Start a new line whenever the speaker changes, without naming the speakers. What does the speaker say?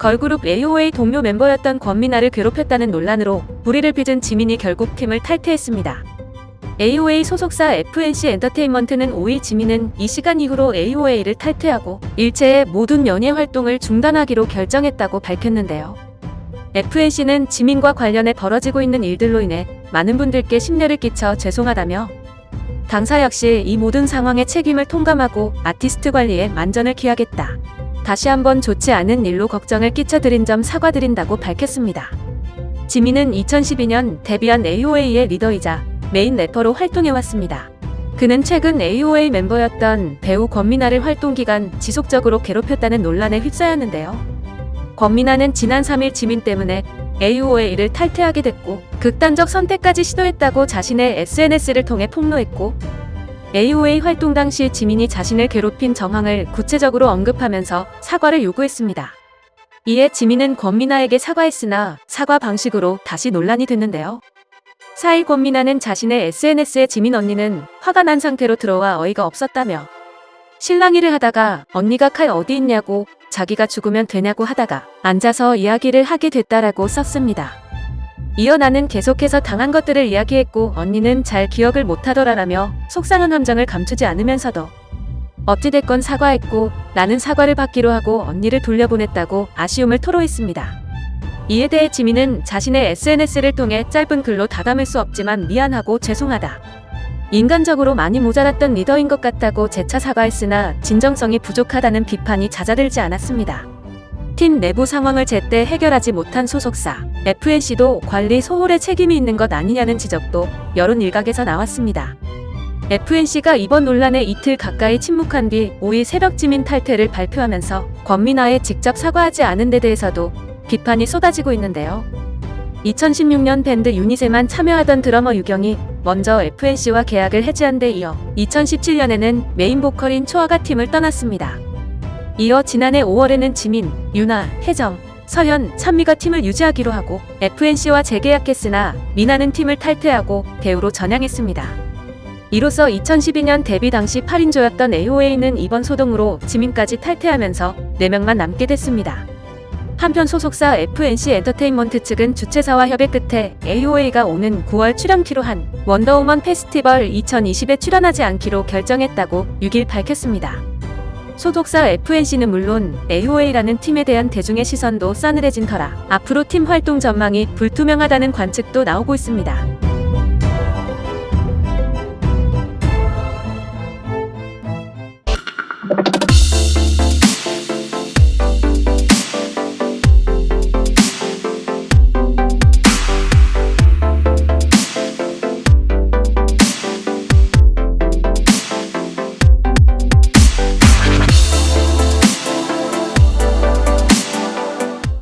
걸그룹 AOA 동료 멤버였던 권미나를 괴롭혔다는 논란으로 불의를 빚은 지민이 결국 팀을 탈퇴했습니다. AOA 소속사 FNC 엔터테인먼트는 5일 지민은 이 시간 이후로 AOA를 탈퇴하고 일체의 모든 연예 활동을 중단하기로 결정했다고 밝혔는데요. FNC는 지민과 관련해 벌어지고 있는 일들로 인해 많은 분들께 심려를 끼쳐 죄송하다며 당사 역시 이 모든 상황의 책임을 통감하고 아티스트 관리에 만전을 기하겠다. 다시 한번 좋지 않은 일로 걱정을 끼쳐드린 점 사과드린다고 밝혔습니다. 지민은 2012년 데뷔한 AOA의 리더이자 메인 래퍼로 활동해왔습니다. 그는 최근 AOA 멤버였던 배우 권미나를 활동 기간 지속적으로 괴롭혔다는 논란에 휩싸였는데요. 권미나는 지난 3일 지민 때문에 AOA를 탈퇴하게 됐고 극단적 선택까지 시도했다고 자신의 SNS를 통해 폭로했고 AOA 활동 당시 지민이 자신을 괴롭힌 정황을 구체적으로 언급하면서 사과를 요구했습니다. 이에 지민은 권미나에게 사과했으나 사과 방식으로 다시 논란이 됐는데요. 4일 권미나는 자신의 SNS에 지민 언니는 화가 난 상태로 들어와 어이가 없었다며 일을 하다가 언니가 칼 어디 있냐고 자기가 죽으면 되냐고 하다가 앉아서 이야기를 하게 됐다라고 썼습니다. 이어 나는 계속해서 당한 것들을 이야기했고 언니는 잘 기억을 못하더라라며 속상한 감정을 감추지 않으면서도 어찌됐건 사과했고 나는 사과를 받기로 하고 언니를 돌려보냈다고 아쉬움을 토로했습니다. 이에 대해 지민은 자신의 SNS를 통해 짧은 글로 다담을 수 없지만 미안하고 죄송하다. 인간적으로 많이 모자랐던 리더인 것 같다고 재차 사과했으나 진정성이 부족하다는 비판이 잦아들지 않았습니다. 팀 내부 상황을 제때 해결하지 못한 소속사 FNC도 관리 소홀의 책임이 있는 것 아니냐는 지적도 여론 일각에서 나왔습니다. FNC가 이번 논란에 이틀 가까이 침묵한 뒤 5일 새벽 지민 탈퇴를 발표하면서 권민아에 직접 사과하지 않은 데 대해서도 비판이 쏟아지고 있는데요. 2016년 밴드 유닛에만 참여하던 드러머 유경이 먼저 FNC와 계약을 해지한 데 이어 2017년에는 메인 보컬인 초아가 팀을 떠났습니다. 이어 지난해 5월에는 지민, 유나, 혜정, 서현, 찬미가 팀을 유지하기로 하고 FNC와 재계약했으나 미나는 팀을 탈퇴하고 배우로 전향했습니다. 이로써 2012년 데뷔 당시 8인조였던 AOA는 이번 소동으로 지민까지 탈퇴하면서 4명만 남게 됐습니다. 한편 소속사 FNC 엔터테인먼트 측은 주최사와 협의 끝에 AOA가 오는 9월 출연키로 한 원더우먼 페스티벌 2020에 출연하지 않기로 결정했다고 6일 밝혔습니다. 소속사 FNC는 물론 AOA라는 팀에 대한 대중의 시선도 싸늘해진 터라 앞으로 팀 활동 전망이 불투명하다는 관측도 나오고 있습니다.